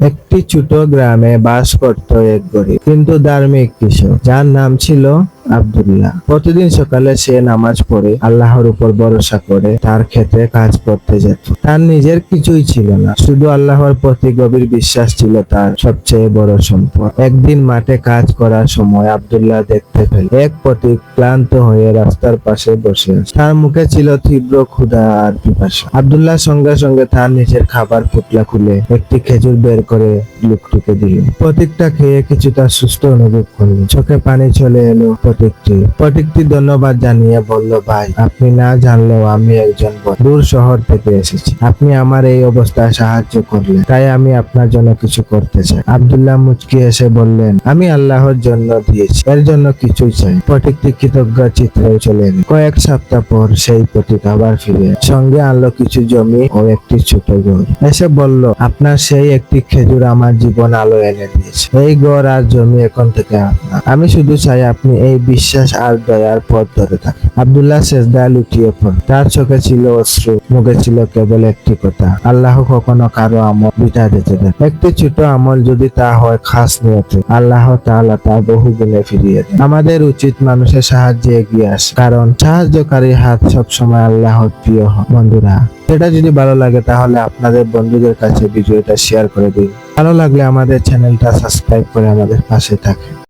একটি ছোট গ্রামে বাস করত এক গরিব কিন্তু ধার্মিক কৃষক। যার নাম ছিল আব্দুল্লাহ। প্রতিদিন সকালে সে নামাজ পড়ে, আল্লাহর উপর ভরসা করে, তার ক্ষেত্রে কাজ করতে যেত। তার নিজের কিছুই ছিল না, শুধু আল্লাহর প্রতি গভীর বিশ্বাস ছিল তার সবচেয়ে বড় সম্পদ। একদিন মাঠে কাজ করার সময় আব্দুল্লাহ দেখতে পেল, এক পথিক ক্লান্ত হয়ে রাস্তার পাশে বসে আছে। তার মুখে ছিল তীব্র ক্ষুধা আর পিপাসা। আব্দুল্লাহ সঙ্গে সঙ্গে তার নিজের খাবার পুতলা খুলে একটি খেজুর বের করে লোকটিকে দিল। প্রতীকটা খেয়ে কিছুটা সুস্থ অনুভব করল। চোখে পানি চলে এলো প্রতীকটি প্রতীকটি ধন্যবাদ জানিয়ে বলল, ভাই, আপনি না জানলেও আমি একজন দূর শহর থেকে এসেছি। আপনি আমার এই অবস্থায় সাহায্য করলেন। তাই আমি আপনার জন্য কিছু করতে চাই। আব্দুল্লাহ মুচকি এসে বললেন, আমি আল্লাহর জন্য দিয়েছি। এর জন্য কিছুই চাই প্রতীকটি কৃতজ্ঞ চিত্রে চলে এলো কয়েক সপ্তাহ পর সেই প্রতীক আবার ফিরে সঙ্গে আনলো কিছু জমি ও একটি ছোট ঘর। এসে বলল, আপনার সেই একটি খেজুর আমার জীবন আলো এনে দিয়েছে। এই ঘর আর জমি এখন থেকে আপনার। আমি শুধু চাই আপনি এই বিশ্বাস আর দয়ার পথ ধরে থাকেন আব্দুল্লাহ শেষদা লুটিয়ে পড়ল তার চোখে ছিল অশ্রু, মুখে ছিল কেবল একটি কথা, আল্লাহ কখনো কারও আমল বিটা দিতে দেন একটি ছোট আমল যদি তা হয় খাস নিয়তে, আল্লাহ তাআলা তা বহু গুণে ফিরিয়ে দেন। আমাদের উচিত মানুষের সাহায্যে এগিয়ে আসে। কারণ সাহায্যকারী হাত সবসময় আল্লাহর প্রিয় হয়। বন্ধুরা, সেটা যদি ভালো লাগে তাহলে আপনাদের বন্ধুদের কাছে ভিডিওটা শেয়ার করে দিন। ভালো লাগলে আমাদের চ্যানেলটা সাবস্ক্রাইব করে আমাদের পাশে থাকেন।